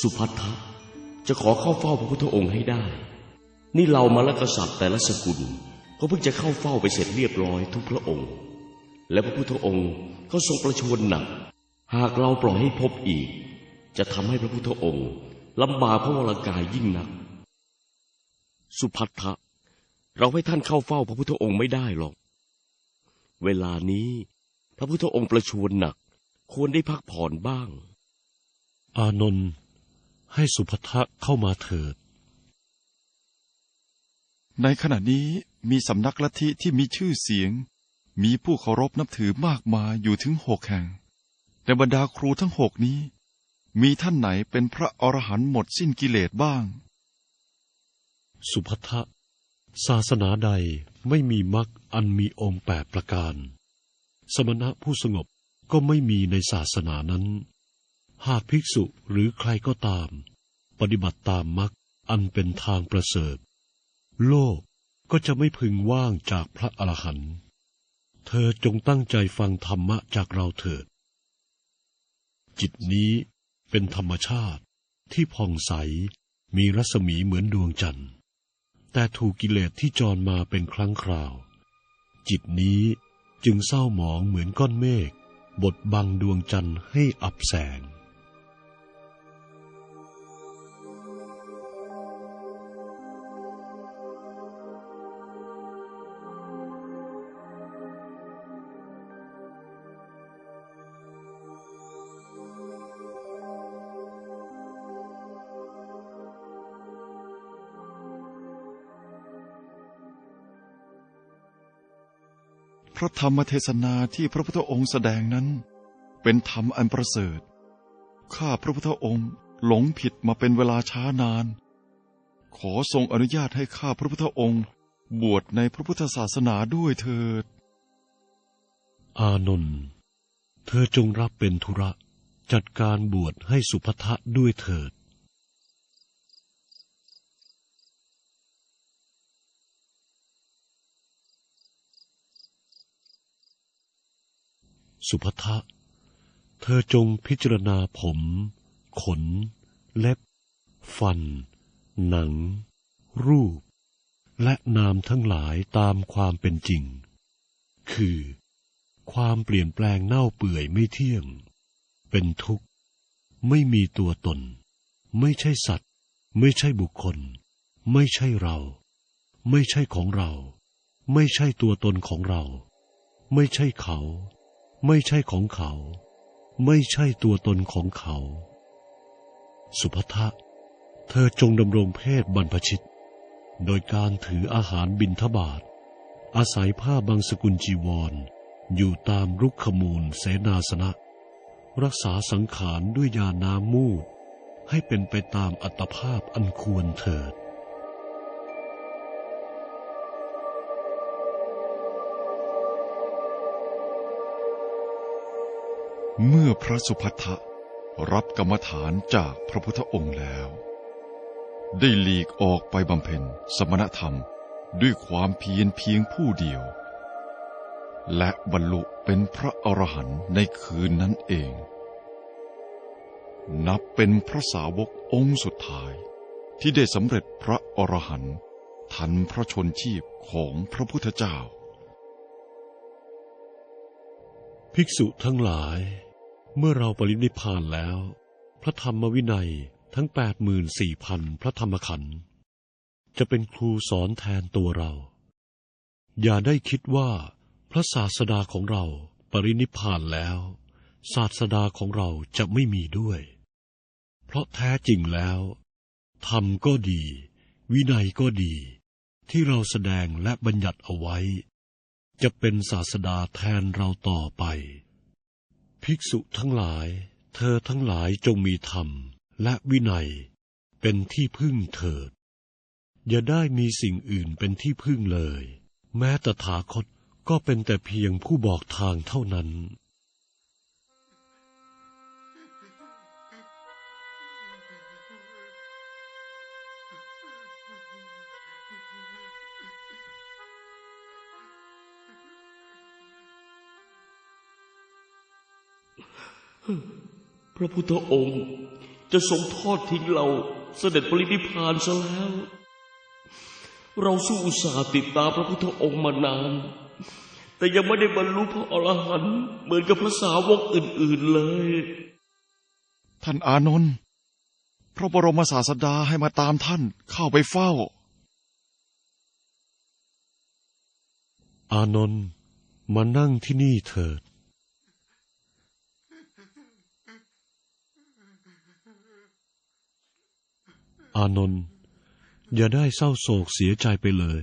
สุพัทธะจะขอเข้าเฝ้าพระพุทธองค์ให้ได้ นี่เรามาละกษัตริย์แต่ละสกุลก็เพิ่งจะเข้าเฝ้าไปเสร็จเรียบร้อยทุกพระองค์ และพระพุทธองค์ก็ทรงประชวรหนัก หากเราปล่อยให้พบอีก จะทำให้พระพุทธองค์ลำบากพระวรากายยิ่งนัก สุพัทธะเราให้ท่านเข้าเฝ้าพระพุทธองค์ไม่ได้หรอก เวลานี้พระพุทธองค์ประชวรหนัก ควรได้พักผ่อนบ้าง อานนท์ ให้สุภัทะเข้ามาเถิด ในขณะนี้มีสำนักลัทธิที่มีชื่อเสียง มีผู้เคารพนับถือมากมายอยู่ถึงหกแห่ง แต่บรรดาครูทั้งหกนี้ มีท่านไหนเป็นพระอรหันต์หมดสิ้นกิเลสบ้าง สุภัทะศาสนาใดไม่มีมรรคอันมีองค์แปดประการ สมณะผู้สงบก็ไม่มีในศาสนานั้น หากภิกษุหรือใครก็ตาม ปฏิบัติตามมรรคอันเป็นทางประเสริฐ โลกก็จะไม่พึงว่างจากพระอรหันต์เธอจงตั้งใจฟังธรรมะจากเราเถิด จิตนี้เป็นธรรมชาติที่ผ่องใสมีรัศมีเหมือนดวงจันทร์ แต่ถูกกิเลสที่จรมาเป็นครั้งคราว จิตนี้จึงเศร้าหมองเหมือนก้อนเมฆบดบังดวงจันทร์ให้อับแสง พระธรรมเทศนาที่พระพุทธองค์แสดงนั้น เป็นธรรมอันประเสริฐ ข้าพระพุทธองค์หลงผิดมาเป็นเวลาช้านาน ขอทรงอนุญาตให้ข้าพระพุทธองค์บวชในพระพุทธศาสนาด้วยเถิด อานนท์ เธอจงรับเป็นธุระ จัดการบวชให้สุภัทะด้วยเถิด สุภัทะเธอจงพิจารณาผม ขน เล็บ ฟัน หนัง รูป และนามทั้งหลายตามความเป็นจริง คือ ความเปลี่ยนแปลงเน่าเปื่อยไม่เที่ยง เป็นทุกข์ ไม่มีตัวตน ไม่ใช่สัตว์ ไม่ใช่บุคคล ไม่ใช่เรา ไม่ใช่ของเรา ไม่ใช่ตัวตนของเรา ไม่ใช่เขา ไม่ใช่ของเขา ไม่ใช่ตัวตนของเขา สุภัทะเธอจงดำรงเพศบรรพชิต โดยการถืออาหารบิณฑบาตอาศัยผ้าบางสกุลจีวร อยู่ตามรุกขมูลเสนาสนะ รักษาสังขารด้วยยาน้ำมูด ให้เป็นไปตามอัตภาพอันควรเถิด เมื่อพระสุภัททะรับกรรมฐานจากพระพุทธองค์แล้ว ได้หลีกออกไปบำเพ็ญสมณธรรมด้วยความเพียรเพียงผู้เดียว และบรรลุเป็นพระอรหันต์ในคืนนั้นเอง นับเป็นพระสาวกองค์สุดท้ายที่ได้สำเร็จพระอรหันต์ทันพระชนชีพของพระพุทธเจ้า ภิกษุทั้งหลาย เมื่อเราปรินิพานแล้ว พระธรรมวินัยทั้งแปดหมื่นสี่พันพระธรรมขันธ์จะเป็นครูสอนแทนตัวเรา อย่าได้คิดว่าพระศาสดาของเราปรินิพพานแล้ว ศาสดาของเราจะไม่มีด้วย เพราะแท้จริงแล้วธรรมก็ดี วินัยก็ดี ที่เราแสดงและบัญญัติเอาไว้ จะเป็นศาสดาแทนเราต่อไป ภิกษุทั้งหลาย เธอทั้งหลายจงมีธรรม และวินัย เป็นที่พึ่งเถิด อย่าได้มีสิ่งอื่นเป็นที่พึ่งเลย แม้ตถาคตก็เป็นแต่เพียงผู้บอกทางเท่านั้น พระพุทธองค์จะทรงทอดทิ้งเราเสด็จปรินิพพานซะแล้ว เราสู้อุตส่าห์ติดตามพระพุทธองค์มานาน แต่ยังไม่ได้บรรลุพระอรหันต์เหมือนกับพระสาวกอื่น ๆเลย ท่านอานนท์พระบรมศาสดาให้มาตามท่านเข้าไปเฝ้า อานนท์มานั่งที่นี่เถิด อานนท์อย่าได้เศร้าโศกเสียใจไปเลย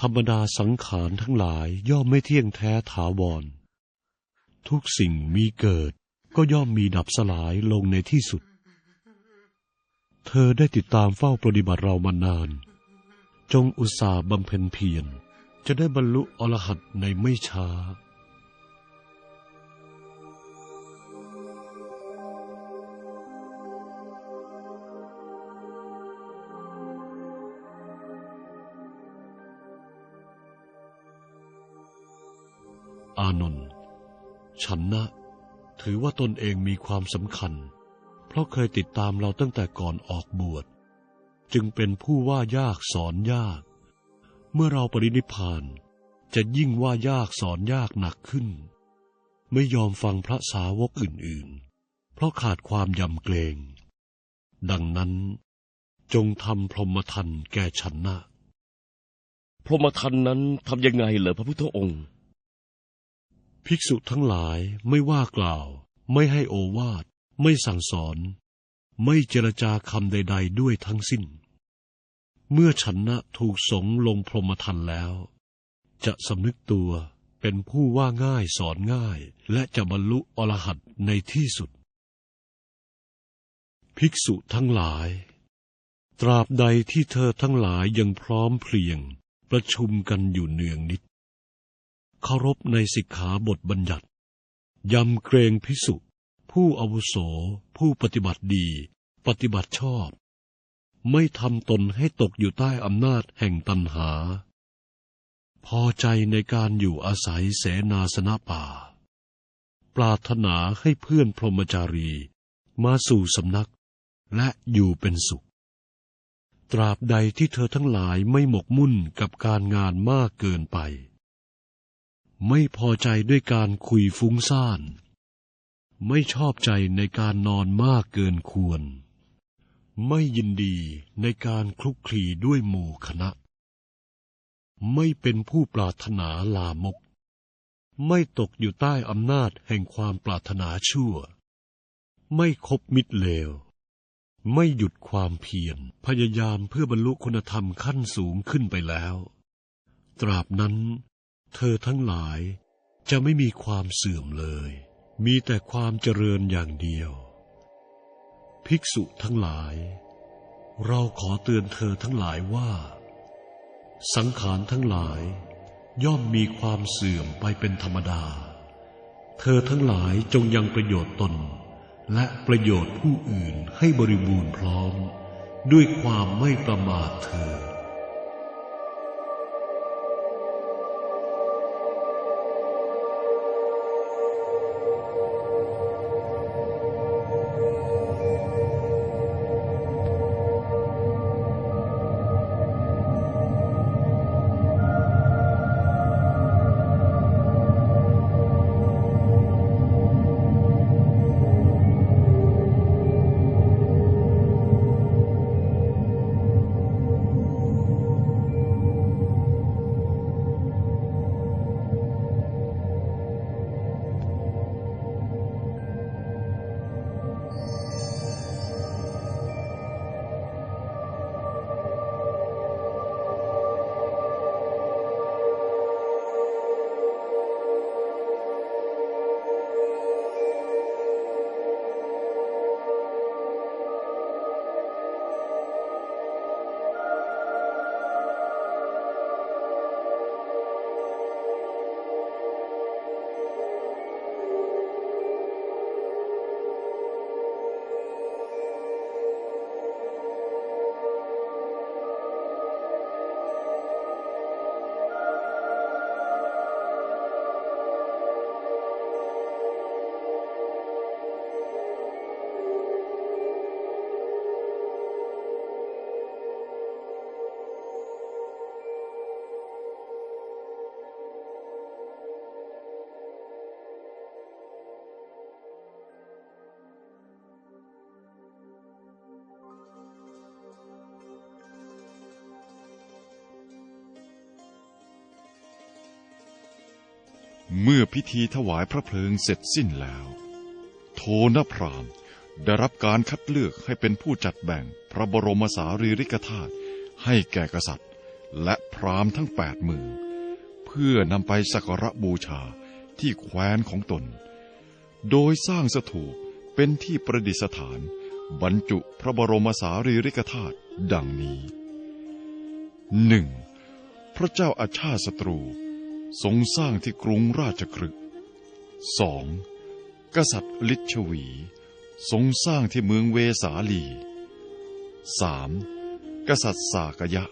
ธรรมดาสังขารทั้งหลายย่อมไม่เที่ยงแท้ถาวร ทุกสิ่งมีเกิดก็ย่อมมีดับสลายลงในที่สุด เธอได้ติดตามเฝ้าปฏิบัติเรามานาน จงอุตส่าห์บำเพ็ญเพียรจะได้บรรลุอรหัตในไม่ช้า อานนท์ฉันนะ ถือว่าตนเองมีความสำคัญ เพราะเคยติดตามเราตั้งแต่ก่อนออกบวช จึงเป็นผู้ว่ายากสอนยาก เมื่อเราปรินิพานจะยิ่งว่ายากสอนยากหนักขึ้น ไม่ยอมฟังพระสาวกอื่นๆ เพราะขาดความยำเกรง ดังนั้นจงทำพรหมทันแก่ฉันนะ พรหมทันนั้นทำยังไงเหรอพระพุทธองค์ ภิกษุทั้งหลายไม่ว่ากล่าว ไม่ให้โอวาท ไม่สั่งสอน ไม่เจรจาคำใด ๆ ด้วยทั้งสิ้น เมื่อฉันนะถูกสงลงพรหมทันแล้ว จะสำนึกตัวเป็นผู้ว่าง่ายสอนง่าย และจะบรรลุอรหัตในที่สุด ภิกษุทั้งหลาย ตราบใดที่เธอทั้งหลายยังพร้อมเพรียง ประชุมกันอยู่เนืองนิด เคารพในสิกขาบทบัญญัติ ยำเกรงพิสุผู้อาวุโส ผู้ปฏิบัติดี ปฏิบัติชอบ ไม่ทำตนให้ตกอยู่ใต้อำนาจแห่งตัณหา พอใจในการอยู่อาศัยเสนาสนะป่า ปรารถนาให้เพื่อนพรหมจารีมาสู่สำนักและอยู่เป็นสุข ตราบใดที่เธอทั้งหลายไม่หมกมุ่นกับการงานมากเกินไป ไม่พอใจด้วยการคุยฟุ้งซ่าน ไม่ชอบใจในการนอนมากเกินควร ไม่ยินดีในการคลุกคลีด้วยหมู่คณะ ไม่เป็นผู้ปรารถนาลามก ไม่ตกอยู่ใต้อำนาจแห่งความปรารถนาชั่ว ไม่คบมิตรเลว ไม่หยุดความเพียรพยายามเพื่อบรรลุคุณธรรมขั้นสูงขึ้นไปแล้ว ตราบนั้น เธอทั้งหลายจะไม่มีความเสื่อมเลย มีแต่ความเจริญอย่างเดียว ภิกษุทั้งหลาย เราขอเตือนเธอทั้งหลายว่า สังขารทั้งหลาย ย่อมมีความเสื่อมไปเป็นธรรมดา เธอทั้งหลายจงยังประโยชน์ตน และประโยชน์ผู้อื่นให้บริบูรณ์พร้อม ด้วยความไม่ประมาทเธอ เมื่อพิธีถวายพระเพลิงเสร็จสิ้นแล้ว โทนพรามได้รับการคัดเลือกให้เป็นผู้จัดแบ่งพระบรมสารีริกธาตุให้แก่กษัตริย์ และพราหมณ์ทั้งแปดหมื่นเพื่อนำไปสักการะบูชาที่แคว้นของตน โดยสร้างสถูปเป็นที่ประดิษฐาน บรรจุพระบรมสารีริกธาตุดังนี้หนึ่งพระเจ้าอาชาติศัตรู ทรงสร้างที่กรุงราชครึกสองกษัตริย์ลิชวี ทรงสร้างที่เมืองเวสาลีสามกษัตริย์สากยะ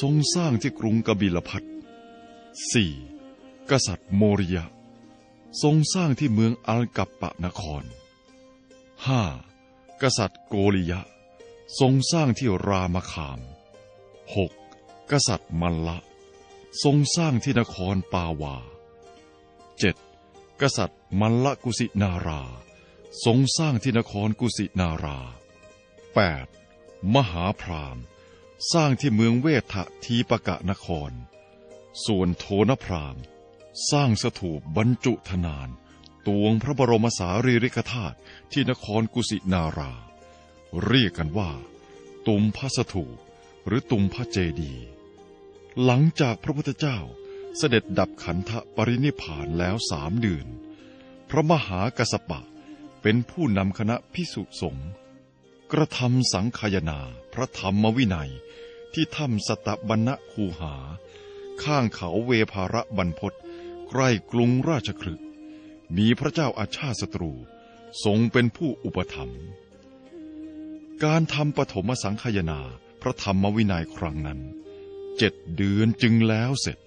ทรงสร้างที่กรุงกบิลพัทสี่กษัตริย์โมริยะ ทรงสร้างที่เมืองอัลกัปปะนครห้ากษัตริย์โกริยะ ทรงสร้างที่รามคามหกกษัตริย์มัลละ ทรงสร้างที่นครปาวาเจ็ดกษัตริย์มัลละกุสินารา ทรงสร้างที่นครกุสินาราแปดมหาพรามสร้างที่เมืองเวทะทีปกะนคร ส่วนโทนพรามสร้างสถูปบรรจุธนาน ตวงพระบรมสารีริกธาตุที่นครกุสินารา เรียกกันว่า ตุมพระสถูปหรือตุมพระเจดีย์ หลังจากพระพุทธเจ้าเสด็จดับขันธปรินิพานแล้วสามเดือน พระมหากสปะเป็นผู้นำคณะพิสุสงฆ์กระทำสังคายนาพระธรรมวินัยที่ถ้ำสตบัณณคูหา ข้างเขาเวภาระบรรพศใกล้กรุงราชครึกมีพระเจ้าอาชาติศัตรูทรงเป็นผู้อุปถัมภ์การทำปฐมสังคายนาพระธรรมวินัยครั้งนั้น เจ็ดเดือนจึงแล้วเสร็จ